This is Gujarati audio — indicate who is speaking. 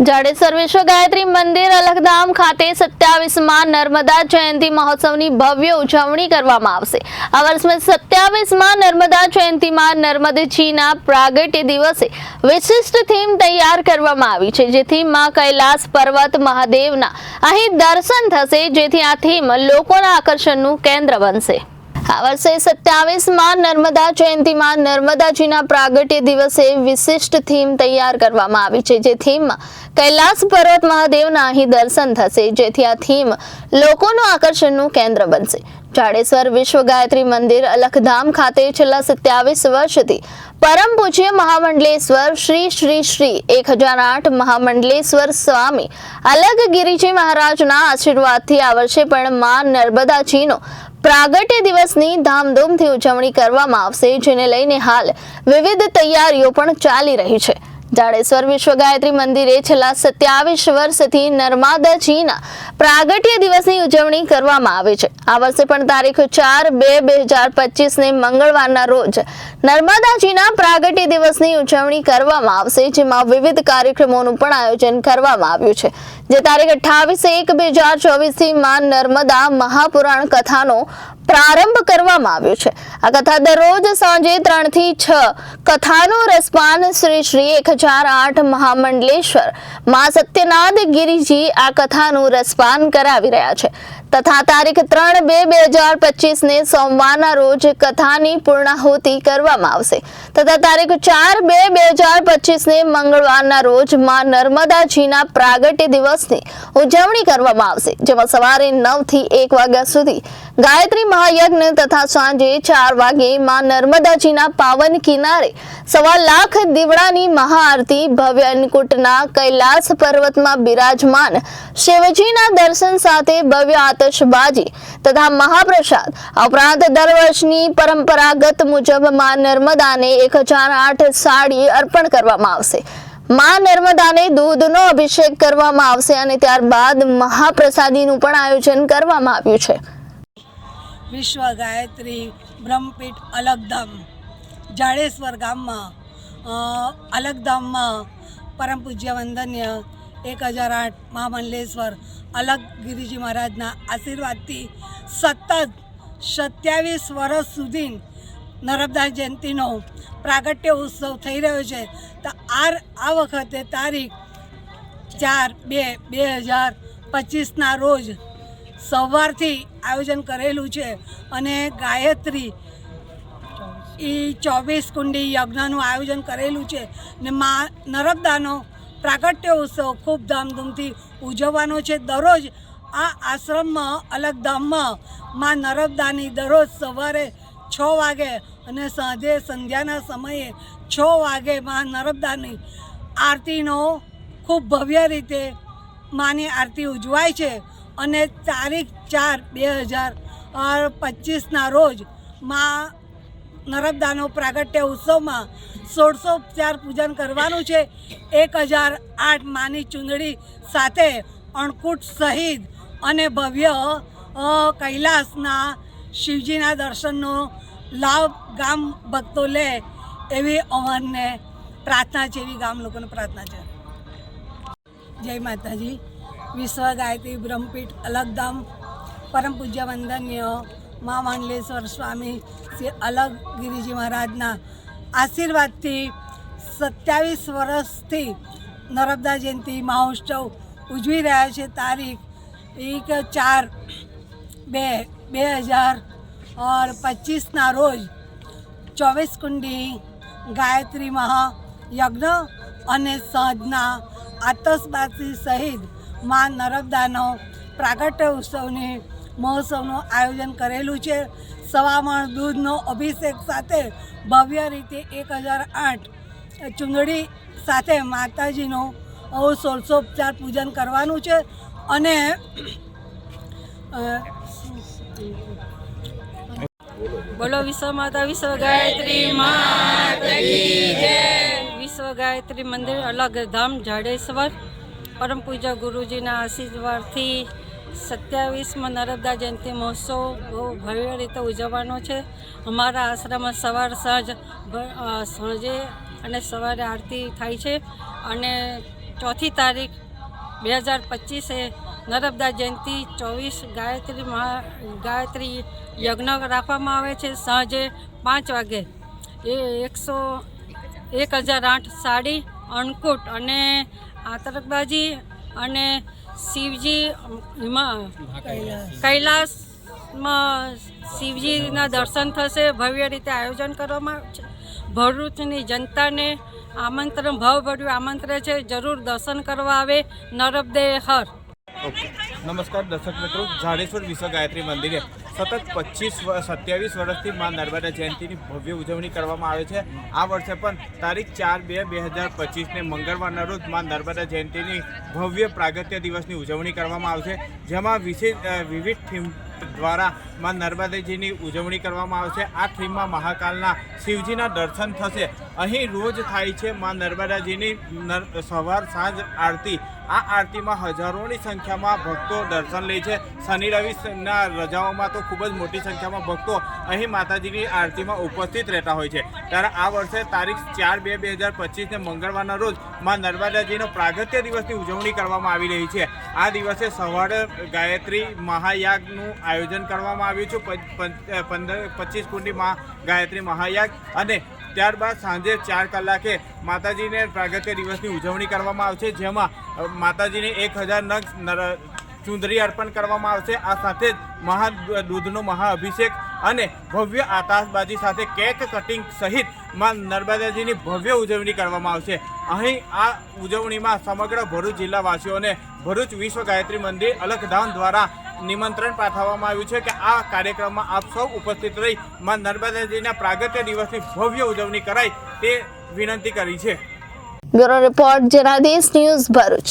Speaker 1: જાડેસર વિશ્વ ગાયત્રી મંદિર અલગધામ ખાતે સત્યાવીસમાં નર્મદા જયંતિ મહોત્સવની ભવ્ય ઉજવણી કરવામાં આવશે. આ વર્ષમાં સત્યાવીસમાં નર્મદા જયંતિમાં નર્મદજીના પ્રાગટ્ય દિવસે વિશિષ્ટ થીમ તૈયાર કરવામાં આવી છે. જે થીમમાં કૈલાસ પર્વત મહાદેવના અહીં દર્શન થશે. જેથી આ થીમ લોકોના આકર્ષણનું કેન્દ્ર બનશે. આ વર્ષે સત્યાવીસમાં નર્મદા જયંતિમાં નર્મદાજીના પ્રાગટ્ય દિવસે વિશિષ્ટ થીમ તૈયાર કરવામાં આવી છે. જે થીમમાં કૈલાસ પર્વત મહાદેવના અહીં દર્શન થશે. જેથી આ થીમ લોકોનું આકર્ષણનું કેન્દ્ર બનશે. જાડેશ્વર વિશ્વ ગાયત્રી મંદિર અલખધામ ખાતે છેલ્લા સત્યાવીસ વર્ષથી પરમ પૂજ્ય મહામંડલેશ્વર શ્રી શ્રી શ્રી એક હજાર આઠ મહામંડલેશ્વર સ્વામી અલગ ગિરિજી મહારાજના આશીર્વાદથી આ વર્ષે પણ માં નર્મદાજીનો પ્રાગટ્ય દિવસની ધામધૂમથી ઉજવણી કરવામાં આવશે, જેને લઈને હાલ વિવિધ તૈયારીઓ પણ ચાલી રહી છે. જાડેશ્વર વિશ્વ ગાયત્રી મંદિરે છેલ્લા સત્યાવીસ વર્ષથી નર્મદાજીના પ્રાગટ્ય દિવસની ઉજવણી કરવામાં આવે છે. આ વર્ષે પણ તારીખ ચાર બે બે હજાર પચીસને મંગળવારના રોજ નર્મદાજીના પ્રાગટ્ય દિવસની ઉજવણી કરવામાં આવશે, જેમાં વિવિધ કાર્યક્રમોનું પણ આયોજન કરવામાં આવ્યું છે. જે તારીખ અઠ્ઠાવીસ એક બે હજાર ચોવીસથી માં નર્મદા મહાપુરાણ કથાનો પ્રારંભ કરવામાં આવ્યો છે. આ કથા દરરોજ સાંજે ત્રણથી છ કથાનું રસપાન શ્રી શ્રી એક હજાર આઠ મહામંડલેશ્વરમાં સત્યનાથ ગિરિજી આ કથાનું રસપાન કરાવી રહ્યા છે. તથા તારીખ ત્રણ બે બે હજાર પચીસને સોમવારના રોજ કથાની પૂર્ણાહુતિ કરવામાં આવશે. તથા તારીખ ચાર બે બે હજાર પચીસને મંગળવારના રોજમાં નર્મદાજીના પ્રાગટ્ય દિવસની ઉજવણી કરવામાં આવશે, જેમાં સવારે નવથી એક વાગ્યા સુધી ગાયત્રી મહાયજ્ઞ તથા સાંજે ચાર વાગે માં નર્મદાજીના પાવન કિનારે સવા લાખ દીવડાની મહાઆરતી ભવ્ય અન્નકૂટના કૈલાસ પર્વતમાં બિરાજમાન શિવજીના દર્શન સાથે ભવ્ય આતશબાજી તથા મહાપ્રસાદ. ઉપરાંત દર વર્ષની પરંપરાગત મુજબમાં નર્મદાને એક હજાર આઠ સાડી અર્પણ કરવામાં આવશે. માં નર્મદાને દૂધનો અભિષેક કરવામાં આવશે અને ત્યારબાદ મહાપ્રસાદીનું પણ આયોજન કરવામાં આવ્યું છે.
Speaker 2: વિશ્વ ગાયત્રી બ્રહ્મપીઠ અલગધામ, જાડેશ્વર ગામમાં અલગધામમાં પરમ પૂજ્ય વંદન્ય એક હજાર આઠ મહામંડલેશ્વર અલગ ગિરિજી મહારાજના આશીર્વાદથી સતત સત્યાવીસ વર્ષ સુધી નર્મદા જયંતિનો પ્રાગટ્ય ઉત્સવ થઈ રહ્યો છે. તો આ આ વખતે તારીખ ચાર બે બે હજાર પચીસના રોજ સવારથી આયોજન કરેલું છે અને ગાયત્રી એ ચોવીસ કુંડી યજ્ઞનું આયોજન કરેલું છે ને મા નર્મદાનો પ્રાગટ્ય ઉત્સવ ખૂબ ધામધૂમથી ઉજવવાનો છે. દરરોજ આ આશ્રમમાં, અલગ ધામમાં માં નર્મદાની દરરોજ સવારે છ વાગે અને સાંજે સંધ્યાના સમયે છ વાગે માં નર્મદાની આરતીનો ખૂબ ભવ્ય રીતે માની આરતી ઉજવાય છે અને તારીખ ચાર બે હજાર પચીસના રોજમાં નર્મદાનો પ્રાગટ્ય ઉત્સવમાં ષોડશોપચાર પૂજન કરવાનું છે. એક હજાર આઠ માની ચૂંદડી સાથે અણકૂટ સહિત અને ભવ્ય કૈલાસના શિવજીના દર્શનનો લાભ ગામ ભક્તો લે એવી અમારને પ્રાર્થના છે, એવી ગામ લોકોને પ્રાર્થના છે. જય માતાજી. વિશ્વ ગાયત્રી બ્રહ્મપીઠ અલગધામ. પરમ પૂજ્ય વંદન્ય મા માંડલેશ્વર સ્વામી શ્રી અલગ ગિરિજી મહારાજના આશીર્વાદથી સત્યાવીસ વર્ષથી નર્મદા જયંતિ મહોત્સવ ઉજવી રહ્યા છે. તારીખ એક ચાર બે બે હજાર ઓર પચીસના રોજ ચોવીસ કુંડી, ગાયત્રી મહાયજ્ઞ અને સાંજના આતશબાજી સહિતમાં નર્મદાનો પ્રાગટ્ય ઉત્સવની મહોત્સવનું આયોજન કરેલું છે. સવામણ દૂધનો અભિષેક સાથે ભવ્ય રીતે એક હજાર આઠ ચૂંદડી સાથે માતાજીનું સોળસોપચાર પૂજન કરવાનું છે. અને
Speaker 3: બોલો વિશ્વ માતા, વિશ્વ ગાયત્રી વિશ્વ ગાયત્રી મંદિર અલગ ધામ જાડેશ્વર. પરમ પૂજ્ય ગુરુજીના આશીર્વાદથી સત્યાવીસમાં નર્મદા જયંતિ મહોત્સવ બહુ ભવ્ય રીતે ઉજવવાનો છે. અમારા આશ્રમમાં સવાર સાંજ સાંજે અને સવારે આરતી થાય છે અને ચોથી તારીખ બે હજાર પચીસે નર્મદા જયંતિ ચોવીસ ગાયત્રી મહા, ગાયત્રી યજ્ઞ રાખવામાં આવે છે સાંજે પાંચ વાગે. એ એકસો, એક હજાર આઠ સાડી અણકુટ અને આતરકબાજી અને શિવજી કૈલાસમાં શિવજીના દર્શન થશે ભવ્ય રીતે આયોજન કરવામાં છે. ભરૂચની જનતાને આમંત્રણ ભાવભર્યું આમંત્રણ છે જરૂર દર્શન કરવા આવે. નરબદે હર.
Speaker 4: નમસ્કાર દર્શક મિત્રો. ઝાડેશ્વર વિશ્વ ગાયત્રી મંદિરે સતત પચીસ સત્યાવીસ વર્ષથી મા નર્મદા જયંતિની ભવ્ય ઉજવણી કરવામાં આવે છે. આ વર્ષે પણ તારીખ ચાર બે બે હજાર પચીસને મંગળવારના રોજ મા નર્મદા જયંતિની ભવ્ય પ્રાગત્ય દિવસની ઉજવણી કરવામાં આવશે, જેમાં વિશેષ વિવિધ થીમ દ્વારા મા નર્મદાજીની ઉજવણી કરવામાં આવશે. આ થીમમાં મહાકાલના શિવજીના દર્શન થશે. અહીં રોજ થાય છે મા નર્મદાજીની નર- સવાર સાંજ આરતી. આ આરતીમાં હજારોની સંખ્યામાં ભક્તો દર્શન લે છે. શનિ રવિના રજાઓમાં તો ખૂબ જ મોટી સંખ્યામાં ભક્તો અહીં માતાજીની આરતીમાં ઉપસ્થિત રહેતા હોય છે. ત્યારે આ વર્ષે તારીખ ચાર બે બે હજાર પચીસને મંગળવારના રોજ મા નર્મદાજીનો પ્રાગત્ય દિવસની ઉજવણી કરવામાં આવી રહી છે. આ દિવસે સવારે ગાયત્રી મહાયાગનું આયોજન કરવામાં આવ્યું છે. પંદર, પચીસ કુંડી મહા ગાયત્રી મહાયાગ અને ત્યારબાદ સાંજે ચાર કલાકે માતાજીને પ્રાગત્ય દિવસની ઉજવણી કરવામાં આવશે, જેમાં માતાજીને એક હજાર નગ ચુંદરી અર્પણ કરવામાં આવશે. આ સાથે જ મહા, દૂધનો મહાઅભિષેક અને ભવ્ય આતાશબાજી સાથે કેક કટિંગ સહિતમાં નર્મદાજીની ભવ્ય ઉજવણી કરવામાં આવશે. અહીં આ ઉજવણીમાં સમગ્ર ભરૂચ જિલ્લાવાસીઓને ભરૂચ વિશ્વ ગાયત્રી મંદિર અલખધામ દ્વારા નિમંત્રણ પાઠવવામાં આવ્યું છે કે આ કાર્યક્રમમાં આપ સૌ ઉપસ્થિત રહી માં નર્મદાજીના પ્રાગત્ય દિવસની ભવ્ય ઉજવણી કરાય તે વિનંતી કરી છે.
Speaker 1: Bureau report Janadesh news Bharuch.